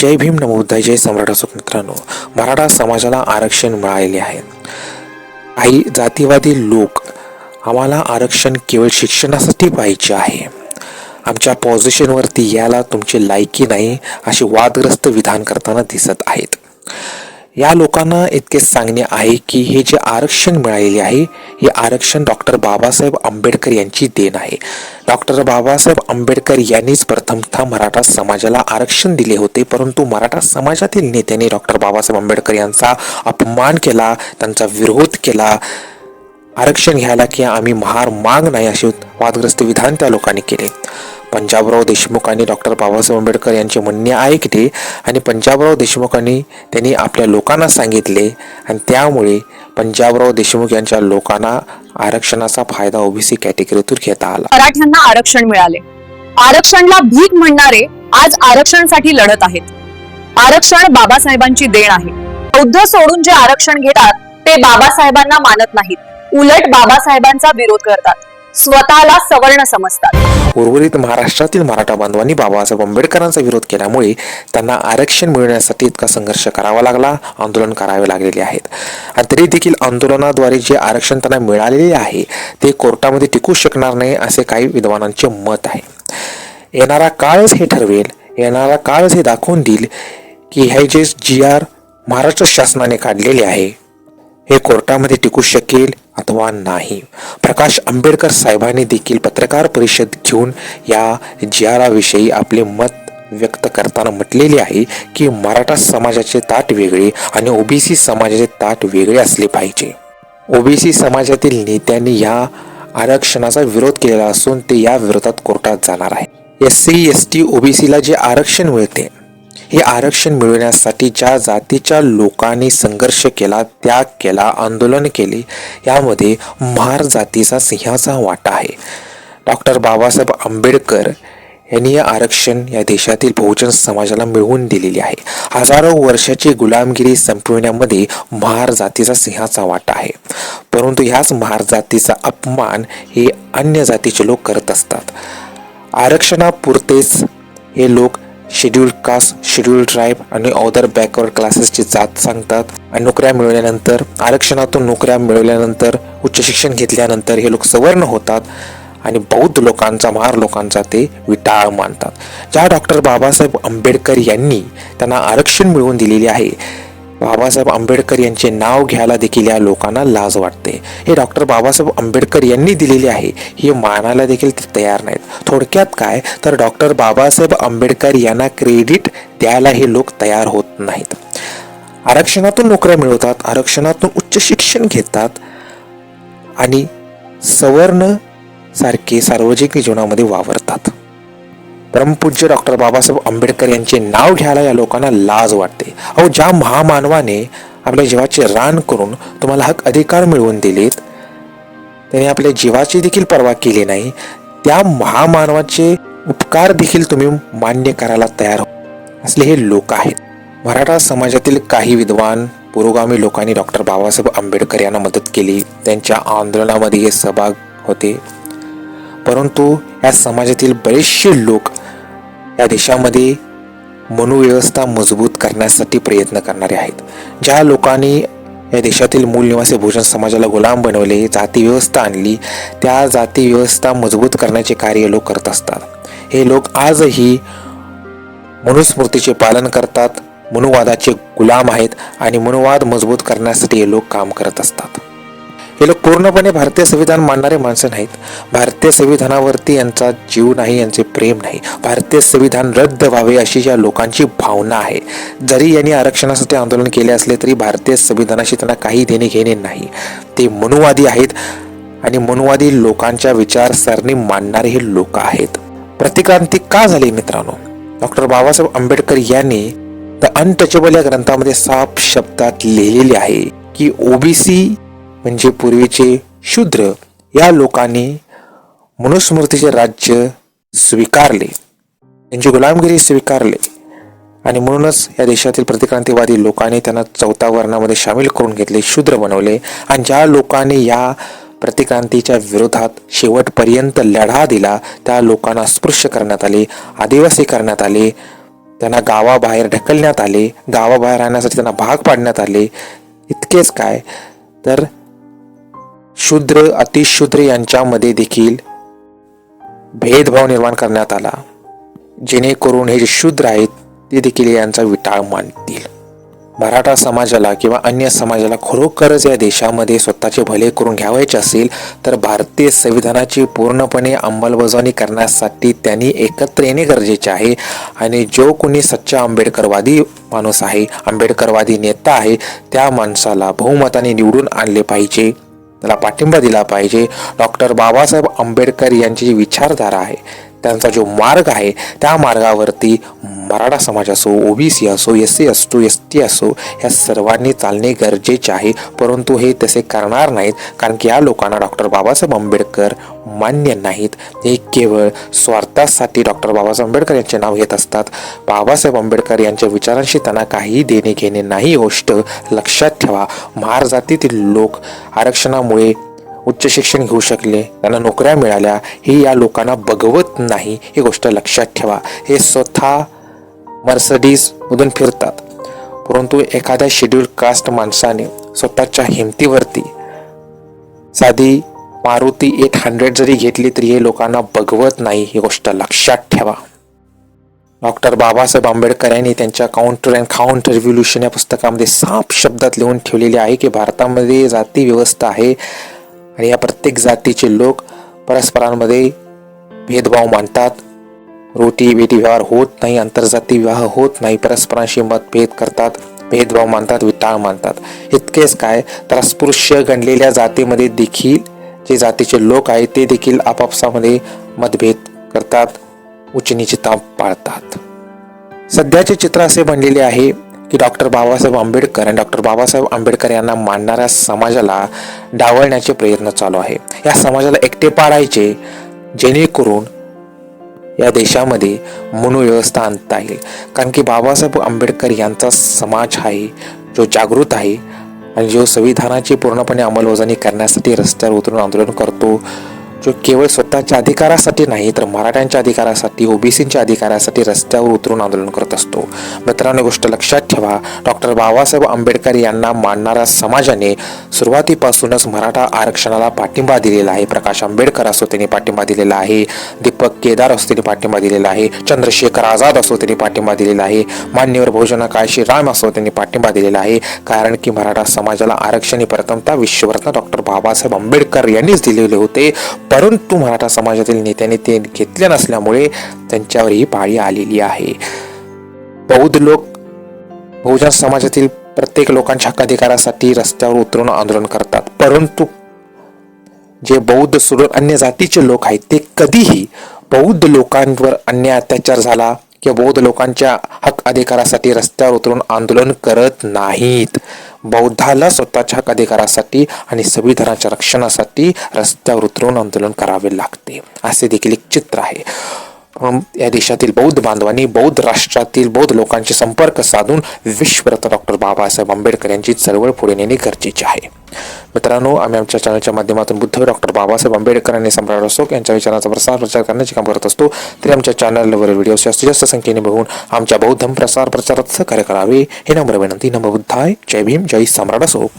जय भीम नमो जय सम्राट असो मित्रांनो. मराठा समाजाला आरक्षण मिळालेले आहे. काही जातीवादी लोक आम्हाला आरक्षण केवळ शिक्षणासाठी पाहिजे आहे. आमच्या पॉझिशनवरती याला तुमची लायकी नाही अशी वादग्रस्त विधान करताना दिसत आहेत. या लोकांना इतके सांगणे आहे की हे जे आरक्षण मिळालेले आहे हे आरक्षण डॉक्टर बाबासाहेब आंबेडकर यांची देण आहे. डॉक्टर बाबासाहेब आंबेडकर यांनीच प्रथमतः मराठा समाजाला आरक्षण दिले होते परंतु मराठा समाजातील नेत्यांनी डॉक्टर बाबासाहेब आंबेडकर यांचा अपमान केला त्यांचा विरोध केला. आरक्षण घ्यायला की आम्ही महार माग नाही असे वादग्रस्त विधान त्या लोकांनी केले. पंजाबराव देशमुखांनी डॉक्टर बाबासाहेब आंबेडकर यांचे म्हणणे ऐकले आणि पंजाबराव देशमुखांनी त्यांनी आपल्या लोकांना सांगितले आणि त्यामुळे पंजाबराव देशमुख यांच्या लोकांना आरक्षणाचा फायदा ओबीसी कॅटेगरीतून घेता आला. मराठ्यांना आरक्षण मिळाले. आरक्षणला भीक म्हणणारे आज आरक्षणासाठी लढत आहेत. आरक्षण बाबासाहेबांची देण आहे. बौद्ध सोडून जे आरक्षण घेतात ते बाबासाहेबांना मानत नाहीत. उलट बाबासाहेबांचा विरोध करतात. स्वतःला सवर्ण समजतात. उर्वरित महाराष्ट्रातील मराठा बांधवांनी बाबासाहेब आंबेडकरांचा विरोध केल्यामुळे त्यांना आरक्षण मिळवण्यासाठी इतका संघर्ष करावा लागला आंदोलन करावे लागलेले आहेत. आणि तरी देखील आंदोलनाद्वारे जे आरक्षण त्यांना मिळालेले आहे ते कोर्टामध्ये टिकू शकणार नाही असे काही विद्वानांचे मत आहे. येणारा काळच हे ठरवेल येणारा काळच हे दाखवून देईल की हे जे जी आर महाराष्ट्र शासनाने काढलेले आहे हे कोर्टामध्ये टिकू शकेल अथवा नाही. प्रकाश आंबेडकर साहेबांनी देखील पत्रकार परिषद घेऊन या जियाराविषयी आपले मत व्यक्त करताना म्हटलेले आहे की मराठा समाजाचे ताट वेगळे आणि ओबीसी समाजाचे ताट वेगळे असले पाहिजे. ओबीसी समाजातील नेत्यांनी या आरक्षणाचा विरोध केलेला असून ते या विरोधात कोर्टात जाणार आहे. एस सी एस टी ओबीसीला जे आरक्षण मिळते हे आरक्षण मिळवण्यासाठी ज्या जातीच्या लोकांनी संघर्ष केला त्याग केला आंदोलन केले यामध्ये महार जातीचा सिंहाचा वाटा आहे. डॉक्टर बाबासाहेब आंबेडकर यांनी या आरक्षण या देशातील बहुजन समाजाला मिळवून दिलेली आहे. हजारो वर्षाची गुलामगिरी संपविण्यामध्ये महार जातीचा सिंहाचा वाटा आहे. परंतु ह्याच महार जातीचा अपमान हे अन्य जातीचे लोक करत असतात. आरक्षणापुरतेच हे लोक शेड्यूल्ड कास्ट शेड्यूल्ड ट्राईब आणि अदर बॅकवर्ड क्लासेसची जात सांगतात. आणि नोकऱ्या मिळवल्यानंतर आरक्षणातून नोकऱ्या मिळवल्यानंतर उच्च शिक्षण घेतल्यानंतर हे लोक सवर्ण होतात आणि बौद्ध लोकांचा महार लोकांचा ते विटाळ मानतात. ज्या डॉक्टर बाबासाहेब आंबेडकर यांनी त्यांना आरक्षण मिळवून दिलेले आहे बाबासाहेब आंबेडकर यांचे नाव घ्यायला देखील या लोकांना लाज वाटते. हे डॉक्टर बाबासाहेब आंबेडकर यांनी दिलेले आहे. हे मानायला देखील ते तयार नाहीत. थोडक्यात काय? तर डॉक्टर बाबासाहेब आंबेडकर यांना क्रेडिट द्यायला हे लोक तयार होत नाहीत. आरक्षणातून नोकऱ्या मिळवतात आरक्षणातून उच्च शिक्षण घेतात आणि सवर्ण सारखे सार्वजनिक जीवनामध्ये वावरतात. परमपूज्य डॉक्टर बाबासाहेब आंबेडकर यांचे नाव घ्यायला या लोकांना लाज वाटते. अहो ज्या महामानवाने आपल्या जीवाचे रान करून तुम्हाला हक अधिकार मिळवून दिलेत त्याने आपल्या जीवाची देखील पर्वा केली नाही त्या महामानवाचे उपकार देखील तुम्ही मान्य करायला तयार हो- असले हे लोक आहेत. मराठा समाजातील काही विद्वान पुरोगामी लोकांनी डॉक्टर बाबासाहेब आंबेडकर यांना मदत केली त्यांच्या आंदोलनामध्ये हे सहभाग होते. परंतु या समाजातील बरेचसे लोक या देशामध्ये मनोव्यवस्था मजबूत करण्यासाठी प्रयत्न करणारे आहेत. ज्या लोकांनी या देशातील मूल निवासी भोजन समाजाला गुलाम बनवले जाती व्यवस्था आणली त्या जाती व्यवस्था मजबूत करण्याचे कार्य लोक करत असतात. हे लोक आजही मनुस्मृतीचे पालन करतात मनुवादाचे गुलाम आहेत आणि मनुवाद मजबूत करण्यासाठी हे लोक काम करत असतात. हे लोक पूर्णपणे भारतीय संविधान मानणारे माणसं नाहीत. भारतीय संविधानावरती यांचा जीव नाही यांचे प्रेम नाही. भारतीय संविधान रद्द व्हावे अशी या लोकांची भावना आहे. जरी यांनी आरक्षणासाठी आंदोलन केले असले तरी भारतीय संविधानाशी त्यांना काही देणे घेणे नाही. ते मनुवादी आहेत आणि मनुवादी लोकांच्या विचारसरणी मानणारे हे लोक आहेत. प्रतिक्रांती का झाली मित्रांनो? डॉक्टर बाबासाहेब आंबेडकर यांनी द अनटचेबल या ग्रंथामध्ये साफ शब्दात लिहिलेले आहे की ओबीसी म्हणजे पूर्वीचे शूद्र या लोकांनी मनुस्मृतीचे राज्य स्वीकारले. त्यांची गुलामगिरी स्वीकारले. आणि म्हणूनच या देशातील प्रतिक्रांतीवादी लोकांनी त्यांना चौथा वर्णामध्ये सामील करून घेतले शूद्र बनवले. आणि ज्या लोकांनी या प्रतिक्रांतीच्या विरोधात शेवटपर्यंत लढा दिला त्या लोकांना स्पृश्य करण्यात आले आदिवासी करण्यात आले त्यांना गावाबाहेर ढकलण्यात आले गावाबाहेर राहण्यासाठी त्यांना भाग पाडण्यात आले. इतकेच काय? तर शूद्र अतिशूद्र यांच्यामध्ये देखील भेदभाव निर्माण करण्यात आला. जेणेकरून हे जे शूद्र आहेत ते देखील यांचा विटाळ मानतील मराठा समाजाला किंवा अन्य समाजाला खरोखरच या देशामध्ये स्वतःचे भले करून घ्यावायचे असेल तर भारतीय संविधानाची पूर्णपणे अंमलबजावणी करण्यासाठी त्यांनी एकत्र येणे गरजेचे आहे. आणि जो कोणी सच्चा आंबेडकरवादी माणूस आहे आंबेडकरवादी नेता आहे त्या माणसाला बहुमताने निवडून आणले पाहिजे. त्याला पाठिंबा दिला पाहिजे. डॉक्टर बाबासाहेब आंबेडकर यांची जी विचारधारा आहे त्यांचा जो मार्ग आहे त्या मार्गावरती मराठा समाज असो ओबीसी असो एस सी असो एस टी असो या सर्वांनी चालणे गरजेचे आहे. परंतु हे तसे करणार नाहीत कारण की या लोकांना डॉक्टर बाबासाहेब आंबेडकर मान्य नाहीत. हे केवळ स्वार्थासाठी डॉक्टर बाबासाहेब आंबेडकर यांचे नाव घेत असतात. बाबासाहेब आंबेडकर यांच्या विचारांशी त्यांना काही देणे घेणे नाही गोष्ट लक्षात ठेवा. महार जातीतील लोक आरक्षणामुळे उच्च शिक्षण घेऊ शकले त्यांना नोकऱ्या मिळाल्या ही या लोकांना बघवत नाही ही गोष्ट लक्षात ठेवा. हे स्वतः मर्सडीज मधून फिरतात. परंतु एखाद्या शेड्यूल कास्ट माणसाने स्वतःच्या हिमतीवरती साधी मारुती एट हंड्रेड जरी घेतली तरी हे लोकांना बघवत नाही ही गोष्ट लक्षात ठेवा. डॉक्टर बाबासाहेब आंबेडकर यांनी त्यांच्या काउंटर अँड काउंटर रिव्होल्युशन या पुस्तकामध्ये साफ शब्दात लिहून ठेवलेले आहे की भारतामध्ये जाती व्यवस्था आहे. आणि या प्रत्येक जातीचे लोक परस्परांमध्ये भेदभाव मानतात रोटी बेटी व्यवहार होत नाही आंतरजाती विवाह होत नाही परस्परांशी मतभेद करतात भेदभाव मानतात विटाळ मानतात इतकेच काय तर अस्पृश्य गणलेल्या जातीमध्ये देखील जे जातीचे लोक आहेत ते देखील आपापसामध्ये मतभेद करतात उच्च नीचता पाळतात. सध्याचे चित्र असे बनलेले आहे की डॉक्टर बाबासाहेब आंबेडकर आणि डॉक्टर बाबासाहेब आंबेडकर यांना मानणाऱ्या समाजाला डावळण्याचे प्रयत्न चालू आहे. या समाजाला एकटे पाडायचे जेणेकरून या देशामध्ये मनोव्यवस्था आणता येईल. कारण की बाबासाहेब आंबेडकर यांचा समाज आहे जो जागृत आहे आणि जो संविधानाची पूर्णपणे अंमलबजावणी करण्यासाठी रस्त्यावर उतरून आंदोलन करतो जो केवळ स्वतःच्या अधिकारासाठी नाही तर मराठ्यांच्या अधिकारासाठी ओबीसींच्या अधिकारासाठी रस्त्यावर उतरून आंदोलन करत असतो. मित्रांनो गोष्ट लक्षात ठेवा डॉक्टर बाबासाहेब आंबेडकर यांना मानणाऱ्या समाजाने सुरुवातीपासूनच मराठा आरक्षणाला पाठिंबा दिलेला आहे. प्रकाश आंबेडकर असो त्यांनी पाठिंबा दिलेला आहे. दीपक केदार असो त्यांनी पाठिंबा दिलेला आहे. चंद्रशेखर आझाद असो त्यांनी पाठिंबा दिलेला आहे. मान्यवर बहुजन काळशी राम असो त्यांनी पाठिंबा दिलेला आहे. कारण की मराठा समाजाला आरक्षण हे प्रथमतः विश्वरत्न डॉक्टर बाबासाहेब आंबेडकर यांनीच दिलेले होते. परंतु मराठा समाजातील नेत्याने ते घेतले नसल्यामुळे त्यांच्यावर ही पाळी आलेली आहे. बौद्ध लोक बहुजन समाजातील प्रत्येक लोकांच्या हक्काधिकारासाठी रस्त्यावर उतरून आंदोलन करतात. परंतु जे बौद्ध सोडून अन्य जातीचे लोक आहेत ते कधीही बौद्ध लोकांवर अन्याय अत्याचार झाला किंवा बौद्ध लोकांच्या हक अधिकारासाठी रस्त्यावर उतरून आंदोलन करत नाहीत. बौद्धाला स्वतःच्या हक अधिकारासाठी आणि संविधानाच्या रक्षणासाठी रस्त्यावर उतरून आंदोलन करावे लागते. असे देखील एक चित्र आहे. या देशातील बौद्ध बांधवांनी बौद्ध राष्ट्रातील बौद्ध लोकांशी संपर्क साधून विश्वरत्न डॉक्टर बाबासाहेब आंबेडकर यांची चळवळ पुढे नेणे गरजेचे आहे. मित्रांनो आम्ही आमच्या चॅनलच्या माध्यमातून बुद्ध डॉक्टर बाबासाहेब आंबेडकर आणि सम्राट अशोक यांच्या विचारांचा प्रसार प्रचार करण्याचे काम करत असतो. तरी आमच्या चॅनलवर व्हिडिओ जास्तीत जास्त संख्येने बघून आमच्या बौद्ध प्रसार प्रचारात सहकार्य करावे. हे नम्र विनंती. नम्र बुद्धाय. जय भीम. जय सम्राट अशोक.